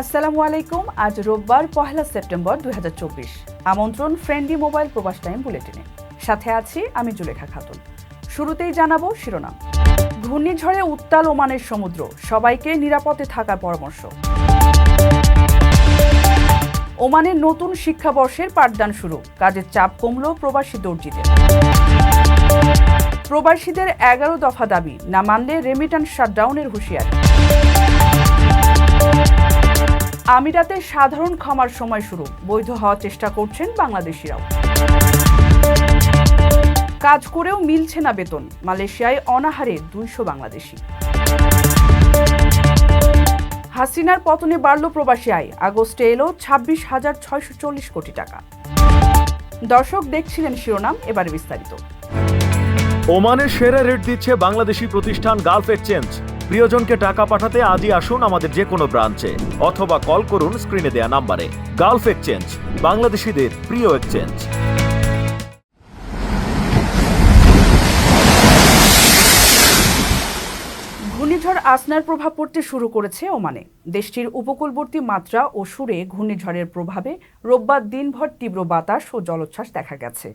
আসসালামু আলাইকুম, আজ রোববার, পহেলা সেপ্টেম্বর দুই হাজার চব্বিশ। আমন্ত্রণ ফ্রেন্ডলি মোবাইল প্রবাস টাইম বুলেটিনে। সাথে আছি আমি জুলেখা খাতুন। শুরুতেই জানাব শিরোনাম। ঘূর্ণিঝড়ে উত্তাল ওমানের সমুদ্র, সবাইকে নিরাপদে থাকার পরামর্শ। ওমানের নতুন শিক্ষাবর্ষের পাঠদান শুরু, কাজের চাপ কমল প্রবাসী দর্জিদের। প্রবাসীদের এগারো দফা দাবি, না মানলে রেমিটান্স শাটডাউনের হুঁশিয়ারি। আমিরাতে সাধারণ ক্ষমার সময় শুরু। বৈধ হওয়ার চেষ্টা করছেন বাংলাদেশিরাও। কাজ করেও মিলছে না বেতন। মালয়েশিয়ায় অনাহারে দুইশো বাংলাদেশি। হাসিনার পতনে বাড়ল প্রবাসী আয়। আগস্টে এলো ছাব্বিশ হাজার ছয়শো চল্লিশ কোটি টাকা। দর্শক দেখছিলেন শিরোনাম, এবারে বিস্তারিত। ওমানের সেরা রেট দিচ্ছে বাংলাদেশি প্রতিষ্ঠান গালফ এক্সচেঞ্জ প্রিয়জনকে টাকা পাঠাতে আজই আসুন আমাদের যে কোনো ব্রাঞ্চে, অথবা কল করুন স্ক্রিনে দেয়া নাম্বারে। গালফ এক্সচেঞ্জ, বাংলাদেশিদের প্রিয় এক্সচেঞ্জ। ঘূর্ণিঝড় আসনার প্রভাব পড়তে শুরু করেছে ওমানে। দেশটির উপকূলবর্তী মাত্রা ও সুরে ঘূর্ণিঝড়ের প্রভাবে রোববার দিনভর তীব্র বাতাস ও জলোচ্ছ্বাস দেখা গেছে।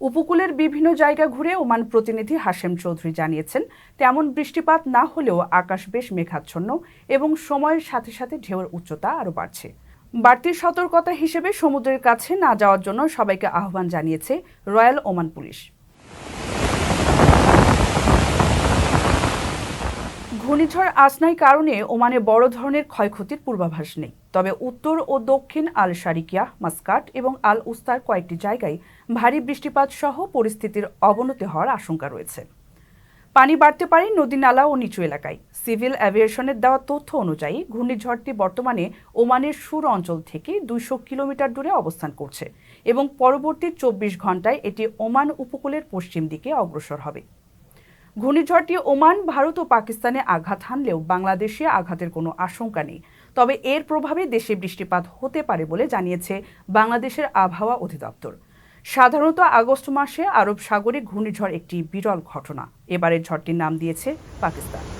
উপকূলের বিভিন্ন জায়গা ঘুরে ওমান প্রতিনিধি হাশেম চৌধুরী জানিয়েছেন, তেমন বৃষ্টিপাত না হলেও আকাশ বেশ মেঘাচ্ছন্ন এবং সময়ের সাথে সাথে ঢেউয়ের উচ্চতা আরও বাড়ছে। বাড়তি সতর্কতা হিসেবে সমুদ্রের কাছে না যাওয়ার জন্য সবাইকে আহ্বান জানিয়েছে রয়্যাল ওমান পুলিশ। ঘূর্ণিঝড় আসনাই কারণে ওমানে বড় ধরনের ক্ষয়ক্ষতির পূর্বাভাস নেই। তবে উত্তর ও দক্ষিণ আল শারিকিয়া, মাস্কাট এবং আল উস্তার কয়েকটি জায়গায় ভারী বৃষ্টিপাত সহ পরিস্থিতির অবনতি হওয়ার আশঙ্কা রয়েছে। পানি বাড়তে পারে নদী নালা ও নিচু এলাকায়। সিভিল অ্যাভিয়েশনের দেওয়া তথ্য অনুযায়ী, ঘূর্ণিঝড়টি বর্তমানে ওমানের সুর অঞ্চল থেকে দুইশো কিলোমিটার দূরে অবস্থান করছে এবং পরবর্তী চব্বিশ ঘন্টায় এটি ওমান উপকূলের পশ্চিম দিকে অগ্রসর হবে। ঘূর্ণিঝড়টি ওমান, ভারত ও পাকিস্তানে আঘাত হানলেও বাংলাদেশে আঘাতের কোনো আশঙ্কা নেই। তবে এর প্রভাবে দেশে বৃষ্টিপাত হতে পারে বলে জানিয়েছে বাংলাদেশের আবহাওয়া অধিদপ্তর। সাধারণত আগস্ট মাসে আরব সাগরে ঘূর্ণিঝড় একটি বিরল ঘটনা। এবারের ঝড়টির নাম দিয়েছে পাকিস্তান।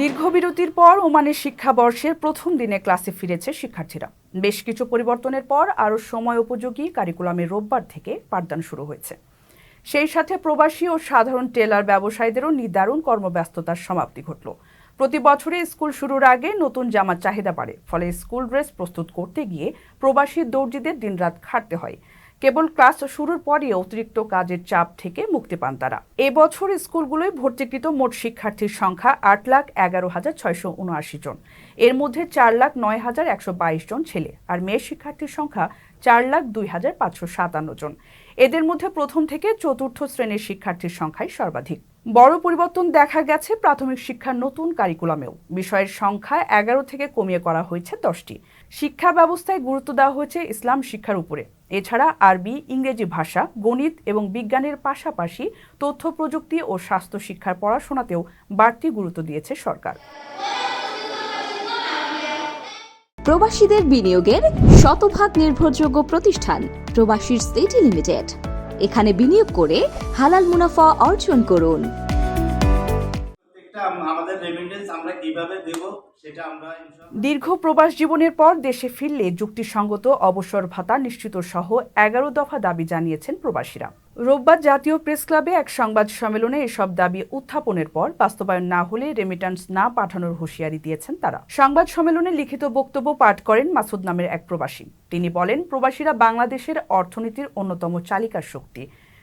দীর্ঘ বিরতির পর ওমানের শিক্ষাবর্ষের প্রথম দিনে ক্লাসে ফিরেছে শিক্ষার্থীরা। বেশ কিছু পরিবর্তনের পর আরও সময় উপযোগী কারিকুলামে রোববার থেকে পাঠদান শুরু হয়েছে। সেই সাথে প্রবাসী ও সাধারণ টেলার ব্যবসায়ীদেরও নিদারুণ কর্মব্যস্ততার সমাপ্তি ঘটল। প্রতি বছরে স্কুল শুরুর আগে নতুন জামার চাহিদা বাড়ে, ফলে স্কুল ড্রেস প্রস্তুত করতে গিয়ে প্রবাসী দর্জিদের দিনরাত খাটতে হয়। কেবল ক্লাস শুরুর পরই অতিরিক্ত কাজের চাপ থেকে মুক্তি পান তারা। এবছর স্কুলগুলোয় ভর্তিকৃত মোট শিক্ষার্থীর সংখ্যা আট লাখ এগারো হাজার ছয়শো উনআশি জন। এর মধ্যে চার লাখ নয় হাজার একশো বাইশ জন ছেলে আর মেয়ে শিক্ষার্থীর সংখ্যা চার লাখ দুই হাজার পাঁচশো সাতান্ন জন। এদের মধ্যে প্রথম থেকে চতুর্থ শ্রেণির শিক্ষার্থীর সংখ্যাই সর্বাধিক। বড় পরিবর্তন দেখা গেছে প্রাথমিক শিক্ষার নতুন কারিকুলামেও। বিষয়ের সংখ্যা এগারো থেকে কমিয়ে করা হয়েছে দশটি। শিক্ষা ব্যবস্থায় গুরুত্ব দেওয়া হয়েছে ইসলাম শিক্ষার উপরে। এছাড়া আরবি, ইংরেজি ভাষা, গণিত এবং বিজ্ঞানের পাশাপাশি তথ্য প্রযুক্তি ও স্বাস্থ্য শিক্ষার পড়াশোনাতেও বাড়তি গুরুত্ব দিয়েছে সরকার। প্রবাসীদের বিনিয়োগের শতভাগ নির্ভরযোগ্য প্রতিষ্ঠান প্রবাসীর সিটি লিমিটেড। এখানে বিনিয়োগ করে হালাল মুনাফা অর্জন করুন। দীর্ঘ প্রবাস জীবনের পর দেশে ফিরলে যুক্তিসঙ্গত অবসর ভাতা নিশ্চিত সহ এগারো দফা দাবি জানিয়েছেন প্রবাসীরা। রোববার জাতীয় প্রেস ক্লাবে এক সংবাদ সম্মেলনে এসব দাবি উত্থাপনের পর বাস্তবায়ন না হলে রেমিটান্স না পাঠানোর হুঁশিয়ারি দিয়েছেন তারা। সংবাদ সম্মেলনে লিখিত বক্তব্য পাঠ করেন মাসুদ নামের এক প্রবাসী। তিনি বলেন, প্রবাসীরা বাংলাদেশের অর্থনীতির অন্যতম চালিকার শক্তি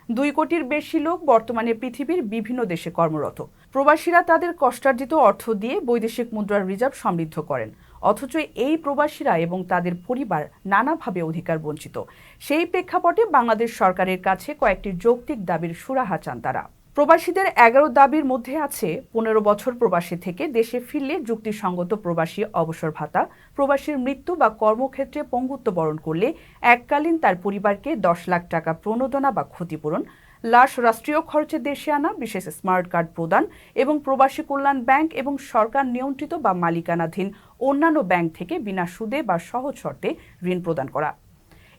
দুই কোটির বেশি লোক বর্তমানে পৃথিবীর বিভিন্ন দেশে কর্মরত। প্রবাসীরা তাদের কষ্টার্জিত অর্থ দিয়ে বৈদেশিক মুদ্রার রিজার্ভ সমৃদ্ধ করেন। অথচ এই প্রবাসীরা এবং তাদের পরিবার নানাভাবে অধিকার বঞ্চিত। সেই প্রেক্ষাপটে বাংলাদেশ সরকারের কাছে কয়েকটি যৌক্তিক দাবির সুরাহা চান তারা। প্রবাসীদের এগারো দাবির মধ্যে আছে পনেরো বছর প্রবাসী থেকে দেশে ফিরলে যুক্তিসঙ্গত প্রবাসী অবসর ভাতা, প্রবাসীর মৃত্যু বা কর্মক্ষেত্রে পঙ্গুত্ব বরণ করলে এককালীন তার পরিবারকে দশ লাখ টাকা প্রণোদনা বা ক্ষতিপূরণ, লাশ রাষ্ট্রীয় খরচে দেশে আনা, বিশেষ স্মার্ট কার্ড প্রদান এবং প্রবাসী কল্যাণ ব্যাংক এবং সরকার নিয়ন্ত্রিত বা মালিকানাধীন অন্যান্য ব্যাংক থেকে বিনা সুদে বা সহজ শর্তে ঋণ প্রদান করা।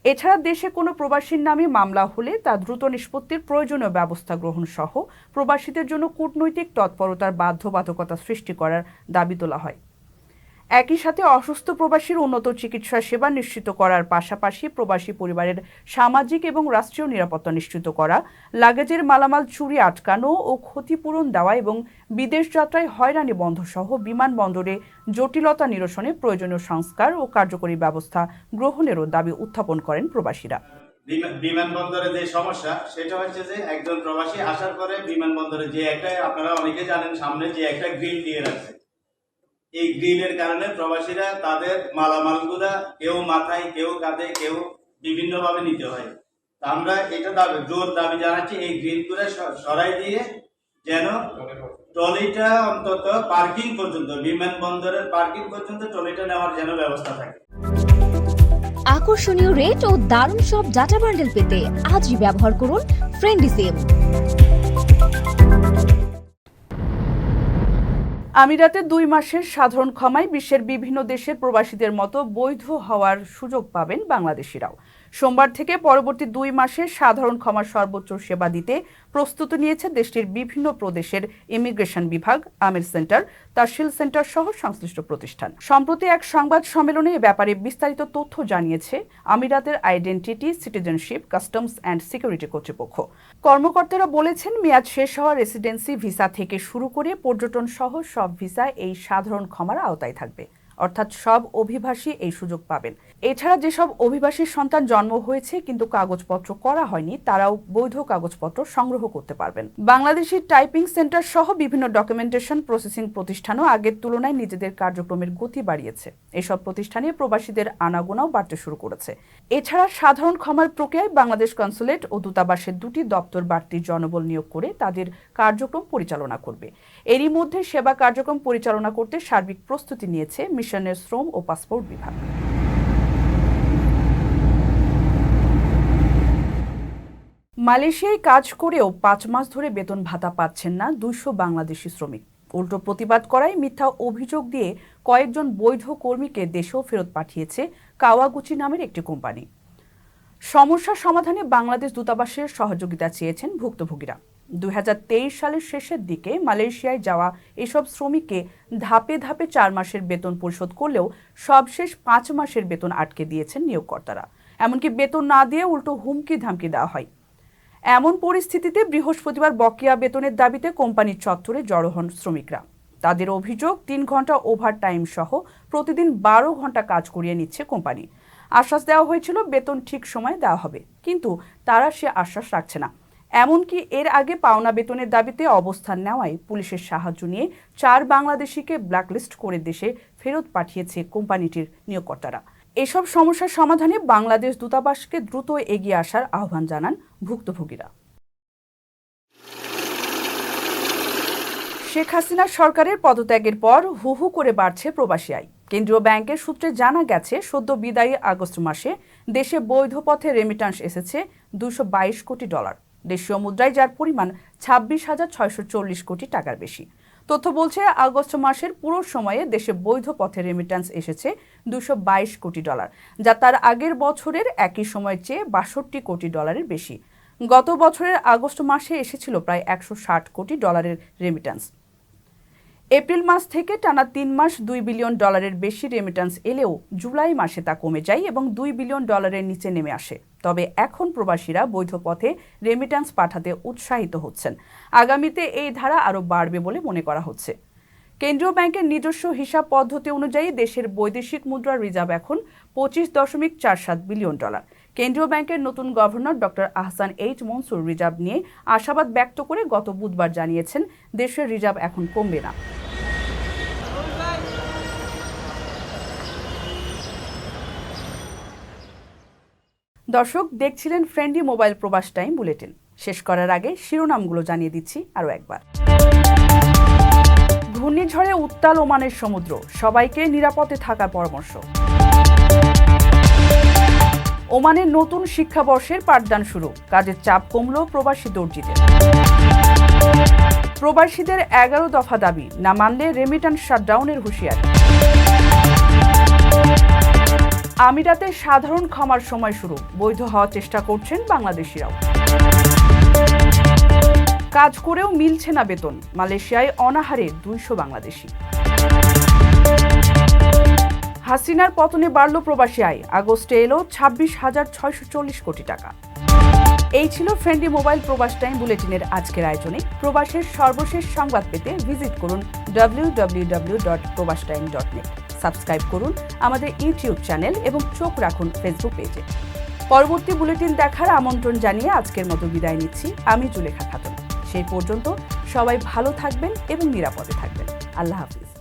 এছাড়া দেশে কোনো প্রবাসীর নামে মামলা হলে তা দ্রুত নিষ্পত্তির প্রয়োজনীয় ব্যবস্থা গ্রহণ সহ প্রবাসীদের জন্য কূটনৈতিক তৎপরতার বাধ্যবাধকতা সৃষ্টি করার দাবি তোলা হয়। একই সাথে অসুস্থ প্রবাসীর উন্নত চিকিৎসা সেবা নিশ্চিত করার পাশাপাশি প্রবাসী পরিবারের সামাজিক এবং রাষ্ট্রীয় নিরাপত্তা নিশ্চিত করা, লাগেজের মালামাল চুরি আটকানো ও ক্ষতিপূরণ দেওয়া এবং বিদেশ যাত্রায় হয়রানি বন্ধ সহ বিমানবন্দরে জটিলতা নিরসনে প্রয়োজনীয় সংস্কার ও কার্যকরী ব্যবস্থা গ্রহণেরও দাবি উত্থাপন করেন প্রবাসীরা। বিমানবন্দরে যে সমস্যা, সেটা হচ্ছে যে একজন প্রবাসী আসার পরে বিমানবন্দরে যে একটা, আপনারা অনেকে জানেন সামনে যে একটা গ্রিল দিয়ে রাখছে। এই গ্রিলের কারণে প্রবাসীরা তাদের মালামালগুলা কেউ মাথায়, কেউ কাঁধে, কেউ বিভিন্ন ভাবে নিতে হয়। তা আমরা এটা দাবি, জোর দাবি জানাচ্ছি এই গ্রিলগুলো সরাই দিয়ে যেন ট্রলিটা অন্তত পার্কিং পর্যন্ত, বিমানবন্দরের পার্কিং পর্যন্ত ট্রলিটা নেওয়ার যেন ব্যবস্থা থাকে। আকর্ষণীয় রেট ও দারুণ সব ডাটা বান্ডেল পেতে আজই ব্যবহার করুন ফ্রেন্ডি আমিরাতে দুই মাসের সাধারণ ক্ষমায় বিশ্বের বিভিন্ন দেশের প্রবাসীদের মতো বৈধ হওয়ার সুযোগ পাবেন বাংলাদেশিরাও। সোমবার থেকে পরবর্তী দুই মাসে সাধারণ ক্ষমার সর্বোচ্চ সেবা দিতে প্রস্তুতি নিয়েছে দেশটির বিভিন্ন প্রদেশের ইমিগ্রেশন বিভাগ, আমির সেন্টার তাশিল সেন্টার সহ সংশ্লিষ্ট প্রতিষ্ঠান। সম্প্রতি এক সংবাদ সম্মেলনে এ ব্যাপারে বিস্তারিত তথ্য জানিয়েছে আমিরাতের identity, citizenship, customs and security কর্তৃপক্ষ। কর্মকর্তারা বলেছেন, মেয়াদ শেষ হওয়া রেসিডেন্সি ভিসা থেকে শুরু করে পর্যটন সহ সব ভিসা এই সাধারণ ক্ষমার আওতায় থাকবে। অর্থাৎ সব অভিবাসী এই সুযোগ পাবেন। এছাড়া যেসব অভিবাসীর সন্তান জন্ম হয়েছে কিন্তু কাগজপত্র করা হয়নি, তারাও বৈধ কাগজপত্র সংগ্রহ করতে পারবেন। বাংলাদেশি টাইপিং সেন্টার সহ বিভিন্ন ডকুমেন্টেশন প্রসেসিং প্রতিষ্ঠানও আগের তুলনায় নিজেদের কার্যক্রমের গতি বাড়িয়েছে। এসব প্রতিষ্ঠানে প্রবাসীদের আনাগোনাও বাড়তে শুরু করেছে। এছাড়া সাধারণ ক্ষমার প্রক্রিয়ায় বাংলাদেশ কনসুলেট ও দূতাবাসের দুটি দপ্তর বাড়তি জনবল নিয়োগ করে তাদের কার্যক্রম পরিচালনা করবে। এরই মধ্যে সেবা কার্যক্রম পরিচালনা করতে সার্বিক প্রস্তুতি নিয়েছে মিশনের শ্রম ও পাসপোর্ট বিভাগ। মালয়েশিয়ায় কাজ করেও পাঁচ মাস ধরে বেতন ভাতা পাচ্ছেন না দুইশো বাংলাদেশি শ্রমিক। উল্টো প্রতিবাদ করায় মিথ্যা অভিযোগ দিয়ে কয়েকজন বৈধ কর্মীকে দেশেও ফেরত পাঠিয়েছে কাওয়াগুচি নামের একটি কোম্পানি। সমস্যা সমাধানে বাংলাদেশ দূতাবাসের সহযোগিতা চেয়েছেন ভুক্তভোগীরা। দুই হাজার তেইশ সালের শেষের দিকে মালয়েশিয়ায় যাওয়া এসব শ্রমিককে ধাপে ধাপে চার মাসের বেতন পরিশোধ করলেও সবশেষ পাঁচ মাসের বেতন আটকে দিয়েছেন নিয়োগকর্তারা। এমনকি বেতন না দিয়ে উল্টো হুমকি ধামকি দেওয়া হয়। এমন পরিস্থিতিতে বৃহস্পতিবার বকেয়া বেতনের দাবিতে কোম্পানির চত্বরে জড়ো হন শ্রমিকরা। তাদের অভিযোগ, তিন ঘণ্টা ওভার টাইম সহ প্রতিদিন বারো ঘণ্টা কাজ করিয়ে নিচ্ছে কোম্পানি। আশ্বাস দেওয়া হয়েছিল, বেতন ঠিক সময়ে দেওয়া হবে। কিন্তু তারা সে আশ্বাস রাখছে না। এমনকি এর আগে পাওনা বেতনের দাবিতে অবস্থান নেওয়ায় পুলিশের সাহায্য নিয়ে চার বাংলাদেশিকে ব্ল্যাকলিস্ট করে দেশে ফেরত পাঠিয়েছে কোম্পানিটির নিয়োগকর্তারা। এসব সমস্যার সমাধানে বাংলাদেশ দূতাবাসকে দ্রুত এগিয়ে আসার আহ্বান জানান ভুক্তভোগীরা। শেখ হাসিনা সরকারের পদত্যাগের পর হু হু করে বাড়ছে প্রবাসী আয়। কেন্দ্রীয় ব্যাংকের সূত্রে জানা গেছে, সদ্য বিদায়ী আগস্ট মাসে দেশে বৈধ পথে রেমিটান্স এসেছে দুশো কোটি ডলার। দেশীয় মুদ্রায়, যার পরিমাণ ছাব্বিশ হাজার ছয়শো চল্লিশ কোটি টাকার বেশি। তথ্য বলছে, আগস্ট মাসের পুরো সময়ে দেশে বৈধ পথে রেমিটান্স এসেছে দুশো বাইশ কোটি ডলার, যা তার আগের বছরের একই সময়ের চেয়ে বাষট্টি কোটি ডলারের বেশি। গত বছরের আগস্ট মাসে এসেছিল প্রায় একশো ষাট কোটি ডলারের রেমিটান্স এপ্রিল মাস থেকে টানা তিন মাস দুই বিলিয়ন ডলারের বেশি রেমিটান্স এলেও জুলাই মাসে তা কমে যায় এবং দুই বিলিয়ন ডলারের নিচে নেমে আসে। তবে এখন প্রবাসীরা বৈধ পথে রেমিটান্স পাঠাতে উৎসাহিত হচ্ছেন। আগামীতে এই ধারা আরও বাড়বে বলে মনে করা হচ্ছে। কেন্দ্রীয় ব্যাংকের নিজস্ব হিসাব পদ্ধতি অনুযায়ী দেশের বৈদেশিক মুদ্রার রিজার্ভ এখন পঁচিশ দশমিক চার সাত বিলিয়ন ডলার। কেন্দ্রীয় ব্যাংকের নতুন governor doctor Ahsan H Mansur reserve নিয়ে আশাবাদ ব্যক্ত করে গত বুধবার জানিয়েছেন, দেশের রিজার্ভ এখন কমবে না। দর্শক, দেখছিলেন friendly mobile Probash time bulletin শেষ করার আগে শিরোনামগুলো জানিয়ে দিচ্ছি আরও একবার। ঘূর্ণিঝড়ে উত্তাল ওমানের সমুদ্র। সবাইকে নিরাপদে থাকার পরামর্শ। ওমানের নতুন শিক্ষাবর্ষের পাঠদান শুরু। কাজের চাপ কমল প্রবাসী দর্জিদের। প্রবাসীদের এগারো দফা দাবি, না মানলে রেমিটান্স শাটডাউনের হুঁশিয়ারি। আমিরাতে সাধারণ ক্ষমার সময় শুরু। বৈধ হওয়ার চেষ্টা করছেন বাংলাদেশিরাও। কাজ করেও মিলছে না বেতন। মালয়েশিয়ায় অনাহারে দুইশো বাংলাদেশি। হাসিনার পতনে বাড়ল প্রবাসী আয়। আগস্টে এলো ছাব্বিশ হাজার ছয়শো চল্লিশ কোটি টাকা। এই ছিল ফ্রেন্ডলি মোবাইল প্রবাস টাইম বুলেটিনের আজকের আয়োজনে। প্রবাসের সর্বশেষ সংবাদ পেতে ভিজিট করুন W W W dot Probash time dot net subscribe করুন আমাদের ইউটিউব চ্যানেল এবং চোখ রাখুন ফেসবুক পেজে পরবর্তী বুলেটিন দেখার আমন্ত্রণ জানিয়ে আজকের মতো বিদায় নিচ্ছি। আমি জুলেখা খাতুন। সেই পর্যন্ত সবাই ভালো থাকবেন এবং নিরাপদে থাকবেন। আল্লাহ হাফিজ।